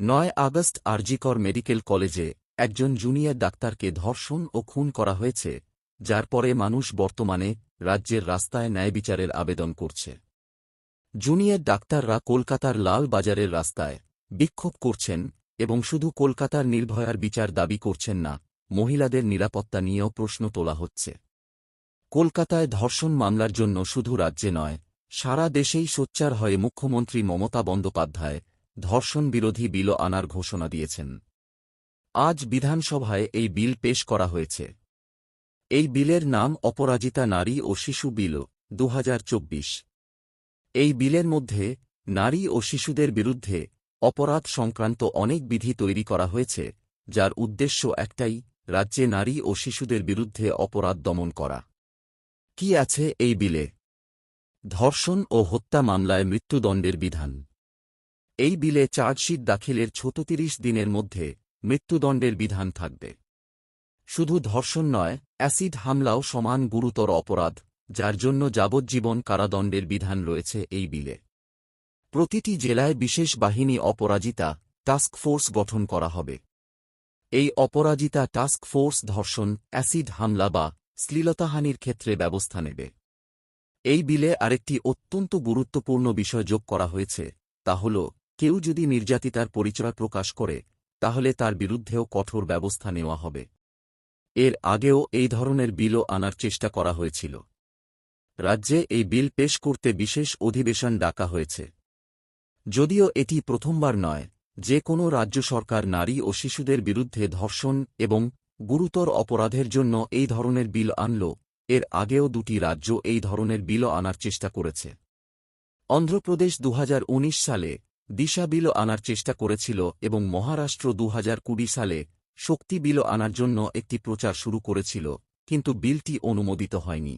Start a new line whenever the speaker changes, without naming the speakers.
নয় August RG Kar medical কলেজে একজন জুনিয়র ডাক্তারকে ধর্ষণ ও খুন করা হয়েছে, যার পরে মানুষ বর্তমানে রাজ্যের রাস্তায় ন্যায় বিচারের আবেদন করছে। জুনিয়র ডাক্তাররা কলকাতার লাল বাজারের রাস্তায় বিক্ষোভ করছেন এবং শুধু কলকাতার নির্ভয়ার বিচার দাবি করছেন না, মহিলাদের নিরাপত্তা নিয়েও প্রশ্ন তোলা হচ্ছে। কলকাতায় ধর্ষণ মামলার জন্য শুধু রাজ্যে নয়, সারা দেশেই সোচ্চার হয়ে মুখ্যমন্ত্রী মমতা বন্দ্যোপাধ্যায় ধর্ষণ বিরোধী বিল আনার ঘোষণা দিয়েছেন। আজ বিধানসভায় এই বিল পেশ করা হয়েছে। এই বিলের নাম অপরাজিতা নারী ও শিশু বিল দু হাজার চব্বিশ। এই বিলের মধ্যে নারী ও শিশুদের বিরুদ্ধে অপরাধ সংক্রান্ত অনেক বিধি তৈরি করা হয়েছে, যার উদ্দেশ্য একটাই, রাজ্যে নারী ও শিশুদের বিরুদ্ধে অপরাধ দমন করা। কি আছে এই বিলে? ধর্ষণ ও হত্যা মামলায় মৃত্যুদণ্ডের বিধান। এই বিলে চার্জশিট দাখিলের ছত্রিশ দিনের মধ্যে মৃত্যুদণ্ডের বিধান থাকবে। শুধু ধর্ষণ নয়, অ্যাসিড হামলাও সমান গুরুতর অপরাধ, যার জন্য যাবজ্জীবন কারাদণ্ডের বিধান রয়েছে এই বিলে। প্রতিটি জেলায় বিশেষ বাহিনী অপরাজিতা টাস্ক ফোর্স গঠন করা হবে। এই অপরাজিতা টাস্ক ফোর্স ধর্ষণ, অ্যাসিড হামলা বা শ্লীলতাহানির ক্ষেত্রে ব্যবস্থা নেবে। এই বিলে আরেকটি অত্যন্ত গুরুত্বপূর্ণ বিষয় যোগ করা হয়েছে, তা হল কেউ যদি নির্যাতিতার পরিচয় প্রকাশ করে, তাহলে তার বিরুদ্ধেও কঠোর ব্যবস্থা নেওয়া হবে। এর আগেও এই ধরনের বিলও আনার চেষ্টা করা হয়েছিল। রাজ্যে এই বিল পেশ করতে বিশেষ অধিবেশন ডাকা হয়েছে। যদিও এটি প্রথমবার নয়, যে কোনো রাজ্য সরকার নারী ও শিশুদের বিরুদ্ধে ধর্ষণ এবং গুরুতর অপরাধের জন্য এই ধরনের বিল আনল, এর আগেও দুটি রাজ্য এই ধরনের বিল আনার চেষ্টা করেছে। অন্ধ্রপ্রদেশ দু হাজার উনিশ সালে দিশা বিল আনার চেষ্টা করেছিল এবং মহারাষ্ট্র দুহাজার কুড়ি সালে শক্তি বিল আনার জন্য একটি প্রচার শুরু করেছিল, কিন্তু বিলটি অনুমোদিত হয়নি।